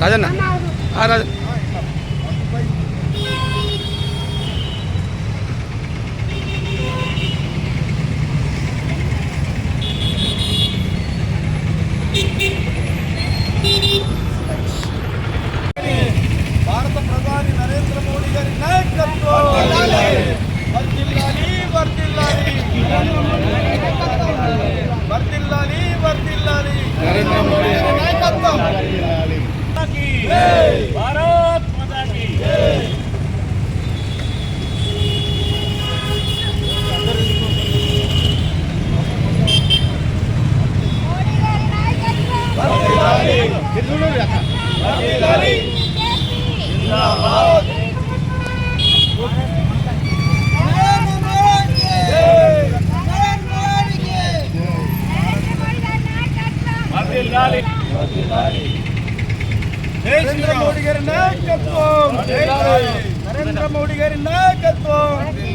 రాజన్న. ఆ రాజ భారత ప్రధాని నరేంద్ర మోడీ గారి నాయకత్వం. వర్ధిల్లాలి వర్ధిల్లాలి నరేంద్ర మోడీ నరేంద్ర మోడీ వర్ధిల్లాలి. నరేంద్ర మోడీ గారి నాయకత్వం నరేంద్ర మోడీ గారి నాయకత్వం ఇది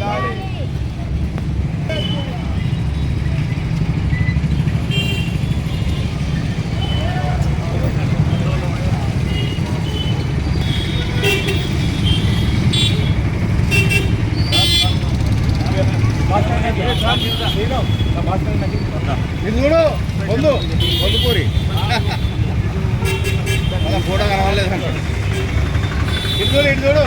చూడు పొందు పొందుకూరి మళ్ళా ఫోటో కనవలేదు అంటాడు ఇటు చూడు ఇటు చూడు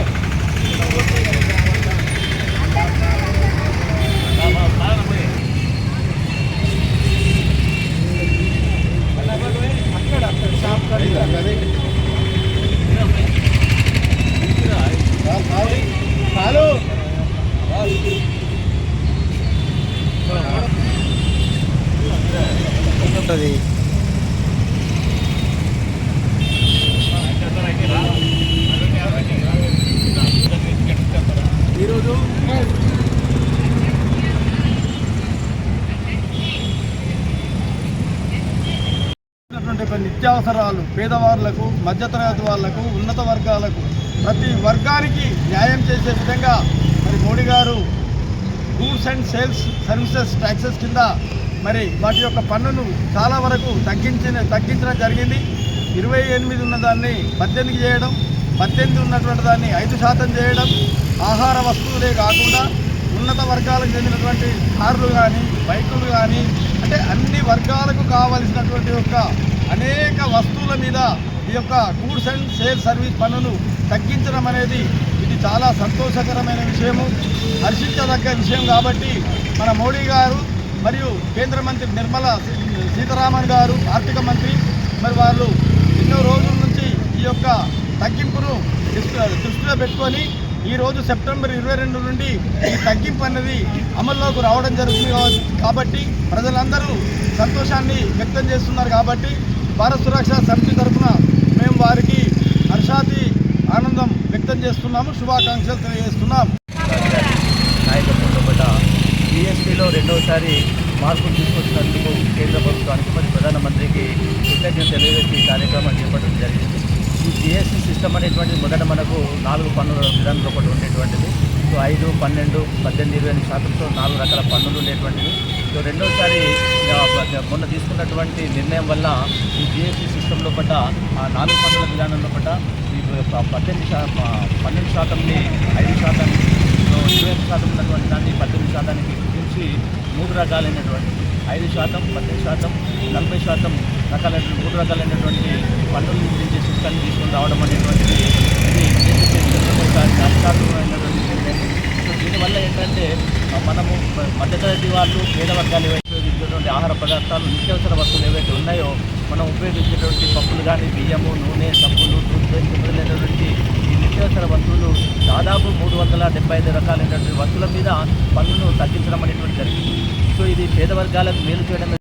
చాలు ఉంటుంది ఈరోజు ఉన్నటువంటి కొన్ని నిత్యావసరాలు పేదవాళ్ళకు మధ్యతరగతి వాళ్ళకు ఉన్నత వర్గాలకు ప్రతి వర్గానికి న్యాయం చేసే విధంగా మరి మోడీ గారు goods and sales services taxes కింద మరి వాటి యొక్క పన్నును చాలా వరకు తగ్గించిన తగ్గించడం జరిగింది. ఇరవై ఎనిమిది ఉన్న దాన్ని పద్దెనిమిది చేయడం పద్దెనిమిది ఉన్నటువంటి దాన్ని ఐదు శాతం చేయడం ఆహార వస్తువులే కాకుండా ఉన్నత వర్గాలకు చెందినటువంటి కార్లు కానీ బైకులు కానీ అంటే అన్ని వర్గాలకు కావలసినటువంటి యొక్క అనేక వస్తువుల మీద ఈ యొక్క గూడ్స్ అండ్ సేల్ సర్వీస్ పన్నును తగ్గించడం అనేది ఇది చాలా సంతోషకరమైన విషయము. హర్షించదగ్గ విషయం కాబట్టి మన మోడీ గారు మరియు కేంద్ర మంత్రి నిర్మలా సీతారామన్ గారు ఆర్థిక మంత్రి మరి వాళ్ళు ఎన్నో రోజుల నుంచి ఈ యొక్క తగ్గింపును దృష్టిలో పెట్టుకొని ఈ రోజు సెప్టెంబర్ ఇరవై రెండు నుండి ఈ తగ్గింపు అనేది అమల్లోకి రావడం జరుగుతుంది కాబట్టి ప్రజలందరూ సంతోషాన్ని వ్యక్తం చేస్తున్నారు కాబట్టి భారత్ సురక్ష సమితి తరఫున మేము వారికి హర్షాతి ఆనందం వ్యక్తం చేస్తున్నాము. శుభాకాంక్షలు తెలియజేస్తున్నాం. నాయకత్వంలో పడ్డ రెండవసారి మార్పులు తీసుకొచ్చినందుకు కేంద్ర ప్రభుత్వానికి మరియు ప్రధానమంత్రికి కృతజ్ఞత తెలియజేసి ఈ కార్యక్రమం చేపట్టడం జరిగింది. ఈ జిఎస్టీ సిస్టమ్ అనేటువంటిది మొదట మనకు నాలుగు పన్నుల విధానంలో ఒకటి ఉండేటువంటిది. సో ఐదు పన్నెండు పద్దెనిమిది ఇరవై ఎనిమిది శాతంతో నాలుగు రకాల పన్నులు ఉండేటువంటివి. సో రెండోసారి మొన్న తీసుకున్నటువంటి నిర్ణయం వల్ల ఈ జిఎస్టీ సిస్టంలో పడ్డ ఆ నాలుగు పన్నుల విధానంలో పడ్డ ఈ పద్దెనిమిది శా పన్నెండు శాతంని ఐదు శాతానికి ఇరవై ఐదు శాతం ఉన్నటువంటి దాన్ని పద్దెనిమిది శాతానికి కుదించి మూడు రకాలైనటువంటి ఐదు శాతం పద్దెనిమిది శాతం నలభై శాతం రకాలైనటువంటి మూడు రకాలైనటువంటి పన్నులు విధించే సిస్టాన్ని తీసుకుని రావడం అనేటువంటిది ఇది అధికారులైనటువంటి నిర్ణయం. సో దీనివల్ల ఏంటంటే మనము మధ్యతరగతి వాళ్ళు పేద వర్గాలు ఏవైతే ఉపయోగించేటువంటి ఆహార పదార్థాలు నిత్యావసర వస్తువులు ఏవైతే ఉన్నాయో మనం ఉపయోగించేటువంటి పప్పులు కానీ బియ్యము నూనె సబ్బులు టూత్పేస్ట్ మొదలైనటువంటి ఈ నిత్యావసర వస్తువులు దాదాపు మూడు వందల డెబ్బై ఐదు రకాలైనటువంటి వస్తువుల మీద పన్నును తగ్గించడం అనేటువంటి జరిగింది. సో ఇది పేద వర్గాలకు మేలు చేయడమే